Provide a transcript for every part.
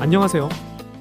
안녕하세요.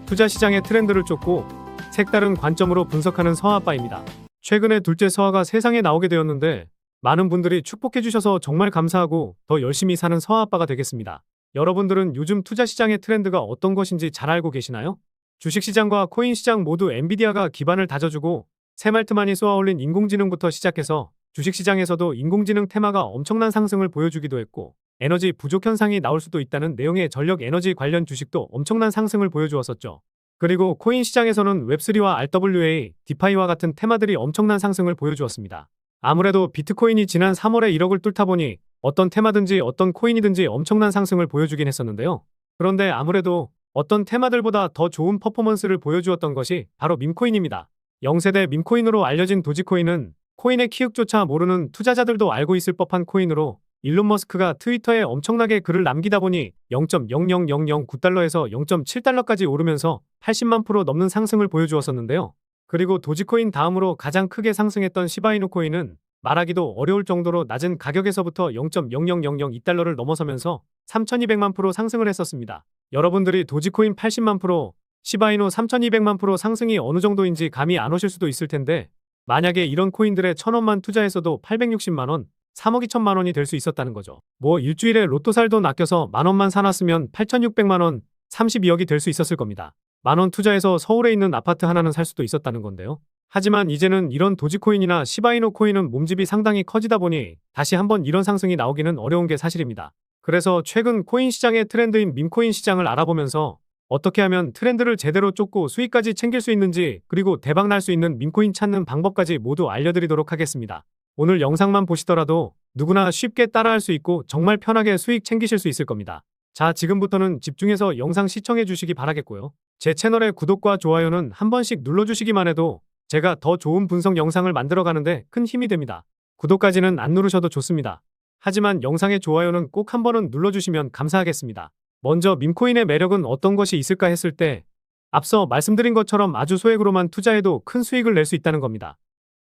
투자 시장의 트렌드를 쫓고 색다른 관점으로 분석하는 서아빠입니다. 최근에 둘째 서아가 세상에 나오게 되었는데 많은 분들이 축복해 주셔서 정말 감사하고 더 열심히 사는 서아빠가 되겠습니다. 여러분들은 요즘 투자 시장의 트렌드가 어떤 것인지 잘 알고 계시나요? 주식 시장과 코인 시장 모두 엔비디아가 기반을 다져주고 새말트만이 쏘아올린 인공지능부터 시작해서 주식 시장에서도 인공지능 테마가 엄청난 상승을 보여주기도 했고 에너지 부족 현상이 나올 수도 있다는 내용의 전력 에너지 관련 주식도 엄청난 상승을 보여주었었죠. 그리고 코인 시장에서는 웹3와 RWA, 디파이와 같은 테마들이 엄청난 상승을 보여주었습니다. 아무래도 비트코인이 지난 3월에 1억을 뚫다 보니 어떤 테마든지 어떤 코인이든지 엄청난 상승을 보여주긴 했었는데요. 그런데 아무래도 어떤 테마들보다 더 좋은 퍼포먼스를 보여주었던 것이 바로 밈코인입니다. 0세대 밈코인으로 알려진 도지코인은 코인의 키읔조차 모르는 투자자들도 알고 있을 법한 코인으로 일론 머스크가 트위터에 엄청나게 글을 남기다 보니 0.00009달러에서 0.7달러까지 오르면서 80만 프로 넘는 상승을 보여주었었는데요. 그리고 도지코인 다음으로 가장 크게 상승했던 시바이누 코인은 말하기도 어려울 정도로 낮은 가격에서부터 0.00002달러를 넘어서면서 3200만 프로 상승을 했었습니다. 여러분들이 도지코인 80만 프로, 시바이누 3200만 프로 상승이 어느 정도인지 감이 안 오실 수도 있을 텐데 만약에 이런 코인들에 천원만 투자했어도 860만 원, 3억 2천만 원이 될 수 있었다는 거죠. 뭐 일주일에 로또 살 돈 아껴서 만 원만 사놨으면 8,600만 원, 32억이 될 수 있었을 겁니다. 만 원 투자해서 서울에 있는 아파트 하나는 살 수도 있었다는 건데요. 하지만 이제는 이런 도지코인이나 시바이노 코인은 몸집이 상당히 커지다 보니 다시 한번 이런 상승이 나오기는 어려운 게 사실입니다. 그래서 최근 코인 시장의 트렌드인 밈코인 시장을 알아보면서 어떻게 하면 트렌드를 제대로 쫓고 수익까지 챙길 수 있는지 그리고 대박 날 수 있는 밈코인 찾는 방법까지 모두 알려드리도록 하겠습니다. 오늘 영상만 보시더라도 누구나 쉽게 따라할 수 있고 정말 편하게 수익 챙기실 수 있을 겁니다. 자, 지금부터는 집중해서 영상 시청해 주시기 바라겠고요. 제 채널의 구독과 좋아요는 한 번씩 눌러주시기만 해도 제가 더 좋은 분석 영상을 만들어 가는데 큰 힘이 됩니다. 구독까지는 안 누르셔도 좋습니다. 하지만 영상의 좋아요는 꼭 한 번은 눌러주시면 감사하겠습니다. 먼저 밈코인의 매력은 어떤 것이 있을까 했을 때 앞서 말씀드린 것처럼 아주 소액으로만 투자해도 큰 수익을 낼 수 있다는 겁니다.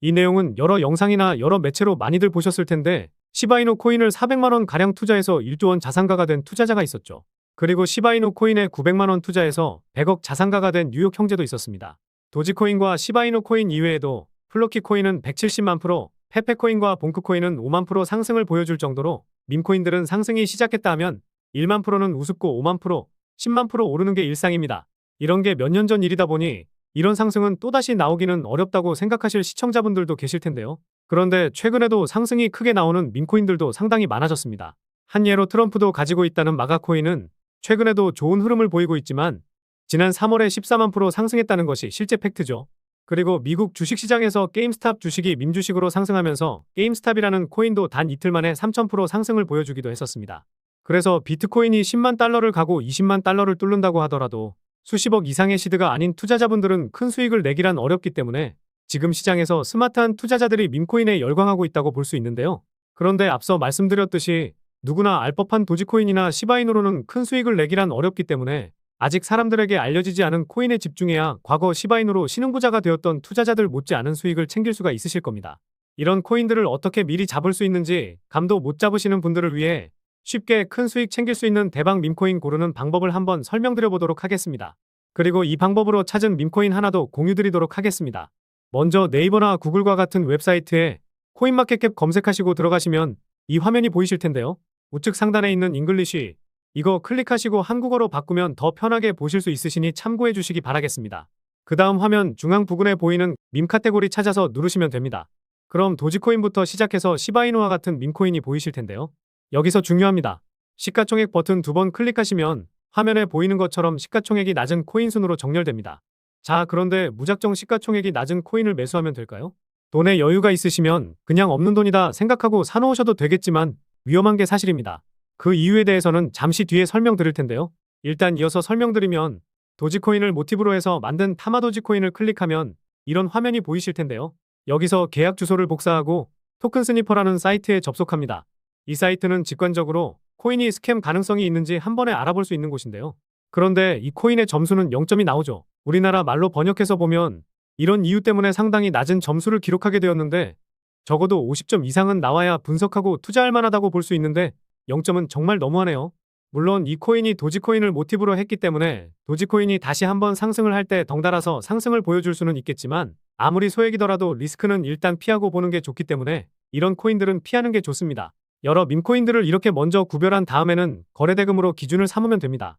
이 내용은 여러 영상이나 여러 매체로 많이들 보셨을 텐데 시바이노 코인을 400만원 가량 투자해서 1조원 자산가가 된 투자자가 있었죠. 그리고 시바이노 코인에 900만원 투자해서 100억 자산가가 된 뉴욕 형제도 있었습니다. 도지코인과 시바이노 코인 이외에도 플로키 코인은 170만 프로, 페페코인과 봉크코인은 5만 프로 상승을 보여줄 정도로 밈코인들은 상승이 시작했다 하면 1만 프로는 우습고 5만 프로, 10만 프로 오르는 게 일상입니다. 이런 게 몇 년 전 일이다 보니 이런 상승은 또다시 나오기는 어렵다고 생각하실 시청자분들도 계실 텐데요. 그런데 최근에도 상승이 크게 나오는 밈코인들도 상당히 많아졌습니다. 한 예로 트럼프도 가지고 있다는 마가코인은 최근에도 좋은 흐름을 보이고 있지만 지난 3월에 14만 프로 상승했다는 것이 실제 팩트죠. 그리고 미국 주식시장에서 게임스탑 주식이 밈주식으로 상승하면서 게임스탑이라는 코인도 단 이틀 만에 3,000% 상승을 보여주기도 했었습니다. 그래서 비트코인이 10만 달러를 가고 20만 달러를 뚫는다고 하더라도 수십억 이상의 시드가 아닌 투자자분들은 큰 수익을 내기란 어렵기 때문에 지금 시장에서 스마트한 투자자들이 밈코인에 열광하고 있다고 볼 수 있는데요. 그런데 앞서 말씀드렸듯이 누구나 알 법한 도지코인이나 시바이노로는 큰 수익을 내기란 어렵기 때문에 아직 사람들에게 알려지지 않은 코인에 집중해야 과거 시바이노로 신흥부자가 되었던 투자자들 못지않은 수익을 챙길 수가 있으실 겁니다. 이런 코인들을 어떻게 미리 잡을 수 있는지 감도 못 잡으시는 분들을 위해 쉽게 큰 수익 챙길 수 있는 대박 밈코인 고르는 방법을 한번 설명드려 보도록 하겠습니다. 그리고 이 방법으로 찾은 밈코인 하나도 공유드리도록 하겠습니다. 먼저 네이버나 구글과 같은 웹사이트에 코인마켓캡 검색하시고 들어가시면 이 화면이 보이실 텐데요. 우측 상단에 있는 잉글리쉬 이거 클릭하시고 한국어로 바꾸면 더 편하게 보실 수 있으시니 참고해 주시기 바라겠습니다. 그 다음 화면 중앙 부근에 보이는 밈 카테고리 찾아서 누르시면 됩니다. 그럼 도지코인부터 시작해서 시바이노와 같은 밈코인이 보이실 텐데요. 여기서 중요합니다. 시가총액 버튼 두 번 클릭하시면 화면에 보이는 것처럼 시가총액이 낮은 코인 순으로 정렬됩니다. 자, 그런데 무작정 시가총액이 낮은 코인을 매수하면 될까요? 돈에 여유가 있으시면 그냥 없는 돈이다 생각하고 사놓으셔도 되겠지만 위험한 게 사실입니다. 그 이유에 대해서는 잠시 뒤에 설명드릴 텐데요. 일단 이어서 설명드리면 도지코인을 모티브로 해서 만든 타마도지코인을 클릭하면 이런 화면이 보이실 텐데요. 여기서 계약 주소를 복사하고 토큰 스니퍼라는 사이트에 접속합니다. 이 사이트는 직관적으로 코인이 스캠 가능성이 있는지 한 번에 알아볼 수 있는 곳인데요. 그런데 이 코인의 점수는 0점이 나오죠. 우리나라 말로 번역해서 보면 이런 이유 때문에 상당히 낮은 점수를 기록하게 되었는데 적어도 50점 이상은 나와야 분석하고 투자할 만하다고 볼 수 있는데 0점은 정말 너무하네요. 물론 이 코인이 도지코인을 모티브로 했기 때문에 도지코인이 다시 한번 상승을 할 때 덩달아서 상승을 보여줄 수는 있겠지만 아무리 소액이더라도 리스크는 일단 피하고 보는 게 좋기 때문에 이런 코인들은 피하는 게 좋습니다. 여러 밈코인들을 이렇게 먼저 구별한 다음에는 거래대금으로 기준을 삼으면 됩니다.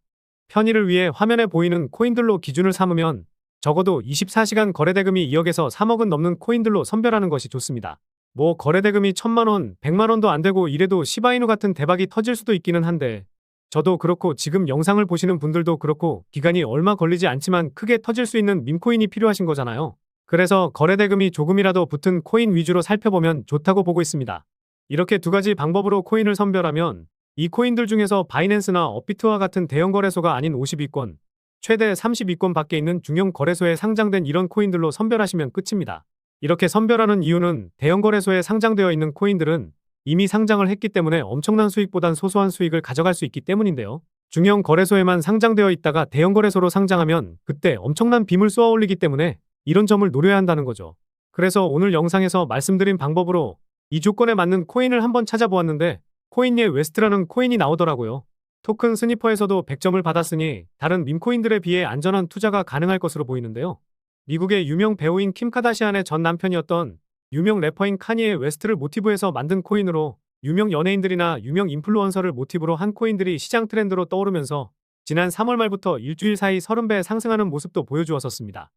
편의를 위해 화면에 보이는 코인들로 기준을 삼으면 적어도 24시간 거래대금이 2억에서 3억은 넘는 코인들로 선별하는 것이 좋습니다. 뭐 거래대금이 천만 원, 백만 원도 안 되고 이래도 시바이누 같은 대박이 터질 수도 있기는 한데 저도 그렇고 지금 영상을 보시는 분들도 그렇고 기간이 얼마 걸리지 않지만 크게 터질 수 있는 밈코인이 필요하신 거잖아요. 그래서 거래대금이 조금이라도 붙은 코인 위주로 살펴보면 좋다고 보고 있습니다. 이렇게 두 가지 방법으로 코인을 선별하면 이 코인들 중에서 바이낸스나 업비트와 같은 대형 거래소가 아닌 52건, 최대 32건 밖에 있는 중형 거래소에 상장된 이런 코인들로 선별하시면 끝입니다. 이렇게 선별하는 이유는 대형 거래소에 상장되어 있는 코인들은 이미 상장을 했기 때문에 엄청난 수익보단 소소한 수익을 가져갈 수 있기 때문인데요. 중형 거래소에만 상장되어 있다가 대형 거래소로 상장하면 그때 엄청난 빔을 쏘아 올리기 때문에 이런 점을 노려야 한다는 거죠. 그래서 오늘 영상에서 말씀드린 방법으로 이 조건에 맞는 코인을 한번 찾아보았는데 코인예 웨스트라는 코인이 나오더라고요. 토큰 스니퍼에서도 100점을 받았으니 다른 밈코인들에 비해 안전한 투자가 가능할 것으로 보이는데요. 미국의 유명 배우인 킴 카다시안의 전 남편이었던 유명 래퍼인 카니에 웨스트를 모티브해서 만든 코인으로 유명 연예인들이나 유명 인플루언서를 모티브로 한 코인들이 시장 트렌드로 떠오르면서 지난 3월 말부터 일주일 사이 30배 상승하는 모습도 보여주었었습니다.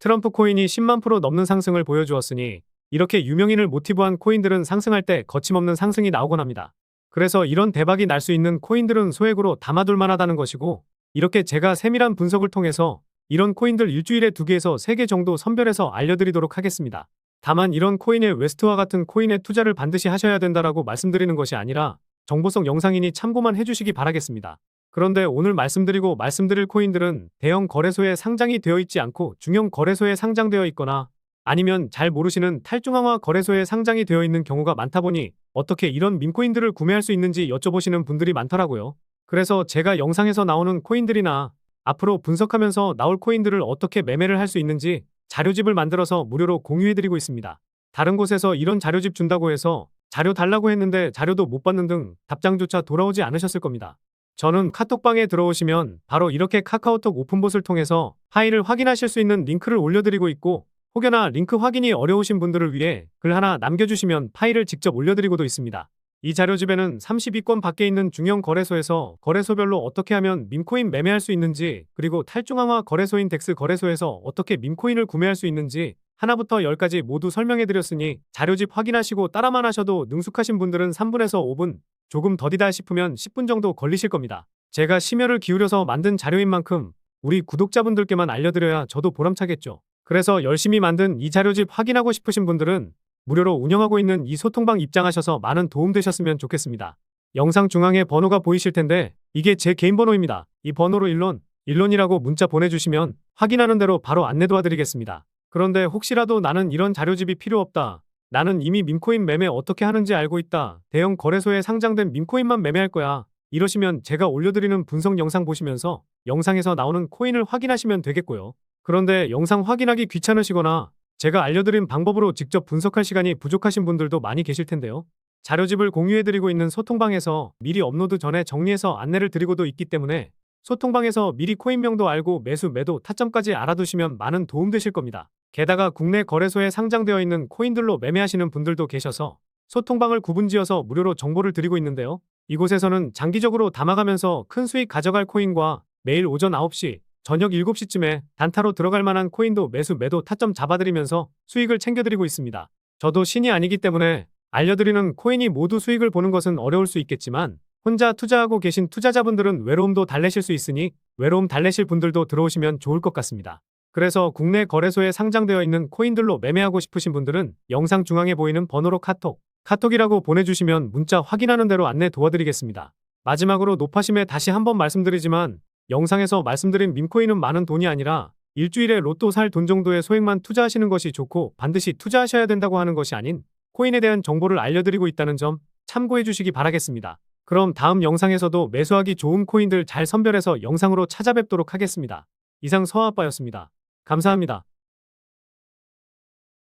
트럼프 코인이 10만 프로 넘는 상승을 보여주었으니 이렇게 유명인을 모티브한 코인들은 상승할 때 거침없는 상승이 나오곤 합니다. 그래서 이런 대박이 날 수 있는 코인들은 소액으로 담아둘 만하다는 것이고 이렇게 제가 세밀한 분석을 통해서 이런 코인들 일주일에 2개에서 3개 정도 선별해서 알려드리도록 하겠습니다. 다만 이런 코인의 웨스트와 같은 코인에 투자를 반드시 하셔야 된다라고 말씀드리는 것이 아니라 정보성 영상이니 참고만 해주시기 바라겠습니다. 그런데 오늘 말씀드리고 말씀드릴 코인들은 대형 거래소에 상장이 되어 있지 않고 중형 거래소에 상장되어 있거나 아니면 잘 모르시는 탈중앙화 거래소에 상장이 되어 있는 경우가 많다 보니 어떻게 이런 밈코인들을 구매할 수 있는지 여쭤보시는 분들이 많더라고요. 그래서 제가 영상에서 나오는 코인들이나 앞으로 분석하면서 나올 코인들을 어떻게 매매를 할 수 있는지 자료집을 만들어서 무료로 공유해드리고 있습니다. 다른 곳에서 이런 자료집 준다고 해서 자료 달라고 했는데 자료도 못 받는 등 답장조차 돌아오지 않으셨을 겁니다. 저는 카톡방에 들어오시면 바로 이렇게 카카오톡 오픈봇을 통해서 파일을 확인하실 수 있는 링크를 올려드리고 있고 혹여나 링크 확인이 어려우신 분들을 위해 글 하나 남겨주시면 파일을 직접 올려드리고도 있습니다. 이 자료집에는 32건 밖에 있는 중형 거래소에서 거래소별로 어떻게 하면 밈코인 매매할 수 있는지 그리고 탈중앙화 거래소인 덱스 거래소에서 어떻게 밈코인을 구매할 수 있는지 하나부터 열까지 모두 설명해드렸으니 자료집 확인하시고 따라만 하셔도 능숙하신 분들은 3분에서 5분 조금 더디다 싶으면 10분 정도 걸리실 겁니다. 제가 심혈을 기울여서 만든 자료인 만큼 우리 구독자분들께만 알려드려야 저도 보람차겠죠. 그래서 열심히 만든 이 자료집 확인하고 싶으신 분들은 무료로 운영하고 있는 이 소통방 입장하셔서 많은 도움 되셨으면 좋겠습니다. 영상 중앙에 번호가 보이실 텐데 이게 제 개인 번호입니다. 이 번호로 일론, 일론이라고 문자 보내주시면 확인하는 대로 바로 안내 도와드리겠습니다. 그런데 혹시라도 나는 이런 자료집이 필요 없다. 나는 이미 밈코인 매매 어떻게 하는지 알고 있다. 대형 거래소에 상장된 밈코인만 매매할 거야. 이러시면 제가 올려드리는 분석 영상 보시면서 영상에서 나오는 코인을 확인하시면 되겠고요. 그런데 영상 확인하기 귀찮으시거나 제가 알려드린 방법으로 직접 분석할 시간이 부족하신 분들도 많이 계실 텐데요. 자료집을 공유해드리고 있는 소통방에서 미리 업로드 전에 정리해서 안내를 드리고도 있기 때문에 소통방에서 미리 코인명도 알고 매수, 매도, 타점까지 알아두시면 많은 도움 되실 겁니다. 게다가 국내 거래소에 상장되어 있는 코인들로 매매하시는 분들도 계셔서 소통방을 구분지어서 무료로 정보를 드리고 있는데요. 이곳에서는 장기적으로 담아가면서 큰 수익 가져갈 코인과 매일 오전 9시, 저녁 7시쯤에 단타로 들어갈 만한 코인도 매수 매도 타점 잡아드리면서 수익을 챙겨드리고 있습니다. 저도 신이 아니기 때문에 알려드리는 코인이 모두 수익을 보는 것은 어려울 수 있겠지만 혼자 투자하고 계신 투자자분들은 외로움도 달래실 수 있으니 외로움 달래실 분들도 들어오시면 좋을 것 같습니다. 그래서 국내 거래소에 상장되어 있는 코인들로 매매하고 싶으신 분들은 영상 중앙에 보이는 번호로 카톡, 카톡이라고 보내주시면 문자 확인하는 대로 안내 도와드리겠습니다. 마지막으로 노파심에 다시 한번 말씀드리지만 영상에서 말씀드린 밈코인은 많은 돈이 아니라 일주일에 로또 살 돈 정도의 소액만 투자하시는 것이 좋고 반드시 투자하셔야 된다고 하는 것이 아닌 코인에 대한 정보를 알려드리고 있다는 점 참고해 주시기 바라겠습니다. 그럼 다음 영상에서도 매수하기 좋은 코인들 잘 선별해서 영상으로 찾아뵙도록 하겠습니다. 이상 서아빠였습니다. 감사합니다.